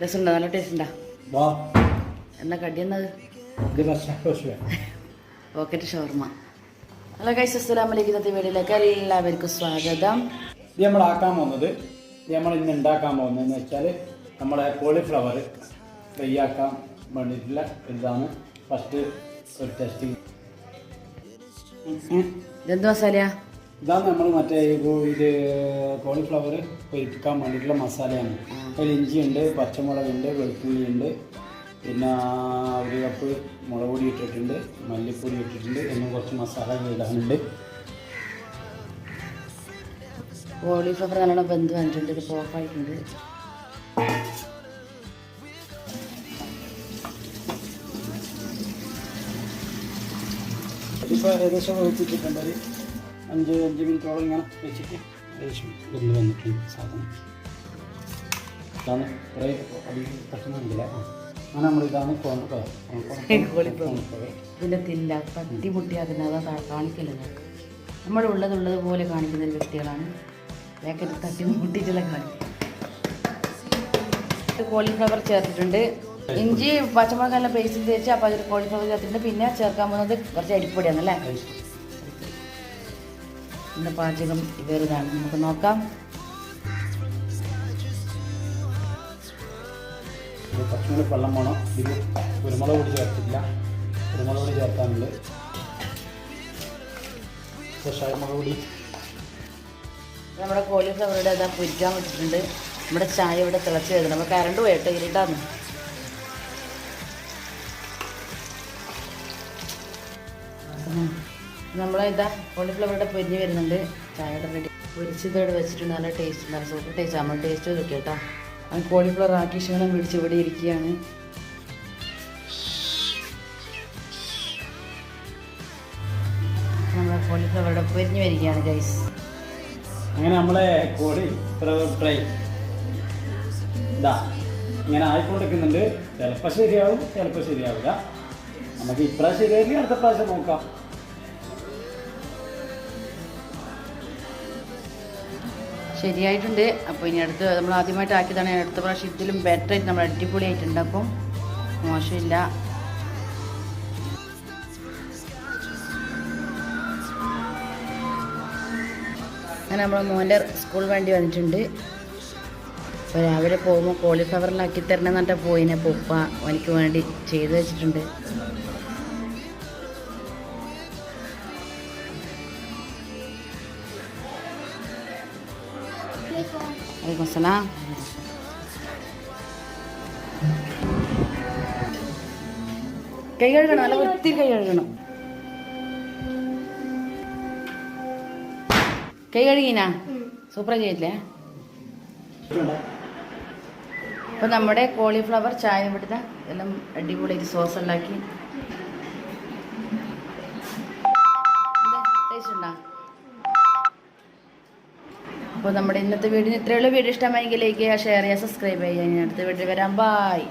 രസമുണ്ടോ? നല്ല ടേസ്റ്റ് ഉണ്ടോ എന്നാ കടി എന്നത്? പോക്കറ്റ് ഷവർമ ഹലോ കൈസ് അസ്സലാമലൈക്കും ഇന്നത്തെ വീഡിയോയിലേക്ക് എല്ലാവർക്കും സ്വാഗതം. ഇത് നമ്മൾ ആക്കാൻ പോകുന്നത് നമ്മൾ ഇന്ന് ഉണ്ടാക്കാൻ പോകുന്നതെന്ന് വെച്ചാൽ നമ്മളെ കോളിഫ്ലവർ ഫ്രൈ ആക്കാൻ വേണ്ടിയിട്ടുള്ള ഇതാണ് ഫസ്റ്റ് ഒരു ടെസ്റ്റിംഗ് ഇതെന്ത് മസാലയാ? ഇതാണ് നമ്മൾ മറ്റേ ഇത് കോളിഫ്ലവർ പൊരിപ്പിക്കാൻ വേണ്ടിയിട്ടുള്ള മസാലയാണ്. അതിൽ ഇഞ്ചിയുണ്ട് പച്ചമുളകുണ്ട് വെളുത്തുള്ളിയുണ്ട് പിന്നെ ഒരു കപ്പ് മുളക് പൊടി ഇട്ടിട്ടുണ്ട് മല്ലിപ്പൊടി ഇട്ടിട്ടുണ്ട് എന്നും കുറച്ച് മസാല ഇടാനുണ്ട്. കോളിഫ്ലവർ നല്ലോണം ബന്ധു വന്നിട്ടുണ്ട് ഇത് പോപ്പായിട്ടുണ്ട് ഇപ്പോൾ ഏകദേശം വെപ്പിച്ചിട്ടുണ്ട് ഒരു അഞ്ച് അഞ്ച് മിനിറ്റോളം ഇങ്ങനെ വെച്ചിട്ട് ഏകദേശം വെന്ത് വന്നിട്ടുണ്ട് സാധനം. ഇതാണ് കുറേ അധികം പ്രശ്നമൊന്നുമില്ല ആ. അങ്ങനെ നമ്മൾ ഇതാണ് ഇതിന്റെ തില്ല പത്തി മുട്ടിയാക്കുന്ന അതാ കാണിക്കില്ല ഞങ്ങൾക്ക് ഉള്ളത് പോലെ കാണിക്കുന്ന ഒരു വ്യക്തികളാണ്. പാക്കറ്റ് തട്ടി മുട്ടിച്ചുള്ള കാണിക്കും കോളിഫ്ലവർ ചേർത്തിട്ടുണ്ട്. ഇഞ്ചി പച്ചമുളകല്ല പേസ്റ്റിൽ തേച്ച് അപ്പോൾ അതിൽ കോളിഫ്ലവർ ചേർത്തിട്ടുണ്ട്. പിന്നെ ചേർക്കാൻ പോകുന്നത് കുറച്ച് അരിപ്പൊടിയാണല്ലേ ഇന്ന് പാചകം വേറെതാണ് നമുക്ക് നോക്കാം. ഇത് കുറച്ചും കൂടി വെള്ളം വേണം. ഇത് കുരുമുളക് പൊടി ചേർത്തില്ല കുരുമുളക് പൊടി ചേർക്കാനുണ്ട്. ഫ്രഷായ മുളക് പൊടി. നമ്മുടെ കോളിഫ്ലവറുടെ അതാ പൊരിക്കാൻ വെച്ചിട്ടുണ്ട്. നമ്മുടെ ചായ ഇവിടെ തിളച്ച് വരുന്നുണ്ട് അപ്പോൾ കറണ്ട് പോയിട്ട് ഇരുട്ടാന്ന് നമ്മളെ ഇതാ കോളിഫ്ലവറുടെ പൊരിഞ്ഞ് വരുന്നുണ്ട്. ചായയുടെ റെഡി പൊരിച്ചതോടെ വെച്ചിട്ട് നല്ല ടേസ്റ്റ് നല്ല സൂപ്പർ ടേസ്റ്റ് നമ്മൾ ടേസ്റ്റ് നോക്കി കേട്ടോ. അത് കോളിഫ്ലവർ ആക്കി ക്ഷീണം പിടിച്ച് ഇവിടെ ഇരിക്കുകയാണ്. നമ്മളെ കോളിഫ്ലവറുടെ പൊരിഞ്ഞ് വരികയാണ് ഗൈസ് അങ്ങനെ നമ്മളെ കോളിഫ്ലവർ ഫ്രൈ ഇതാ. ഇങ്ങനെ ആയിക്കൊണ്ടിരിക്കുന്നുണ്ട്. ചിലപ്പോൾ ശരിയാവും ചിലപ്പോൾ ശരിയാവില്ല. നമുക്ക് ഇപ്രാവശ്യം ശരിയാക്കി അടുത്ത പ്രാവശ്യം നോക്കാം. ശരിയായിട്ടുണ്ട്. അപ്പോൾ ഇനി അടുത്ത് നമ്മൾ ആദ്യമായിട്ട് ആക്കിയതാണ് അടുത്ത പ്രാവശ്യം ഇതിലും ബെറ്റർ ആയിട്ട് നമ്മൾ അടിപൊളിയായിട്ടുണ്ട് അപ്പം മോശമില്ല. അങ്ങനെ നമ്മൾ മോന്റെ സ്കൂൾ വണ്ടി വന്നിട്ടുണ്ട്. അപ്പോൾ രാവിലെ പോകുമ്പോൾ കോളിഫ്ലവറിലാക്കി തരണം എന്നിട്ട് പോയിനെ. പൊപ്പ എനിക്ക് വേണ്ടി ചെയ്തു വെച്ചിട്ടുണ്ട്. വലൈക്കും السلام കൈ കഴുകണം അല്ല വൃത്തി കൈ കഴുകണം. കൈ കഴുകിനാ സൂപ്പർ ചെയ്തില്ലേ അപ്പോൾ നമ്മുടെ കോളിഫ്ലവർ ചായ ഇവിടുത്തെ എല്ലാം അടിപൊളിയായിട്ട് സോസ് ഉണ്ടാക്കി. ടേസ്റ്റ് ഉണ്ടോ? അപ്പോൾ നമ്മുടെ ഇന്നത്തെ വീഡിയോ ഇത്രയുള്ള വീഡിയോ ഇഷ്ടമായെങ്കിൽ ലൈക്ക് ചെയ്യുക ഷെയർ ചെയ്യുക സബ്സ്ക്രൈബ് ചെയ്യുക. ഇനി അടുത്ത വീഡിയോ വരാം. ബായ്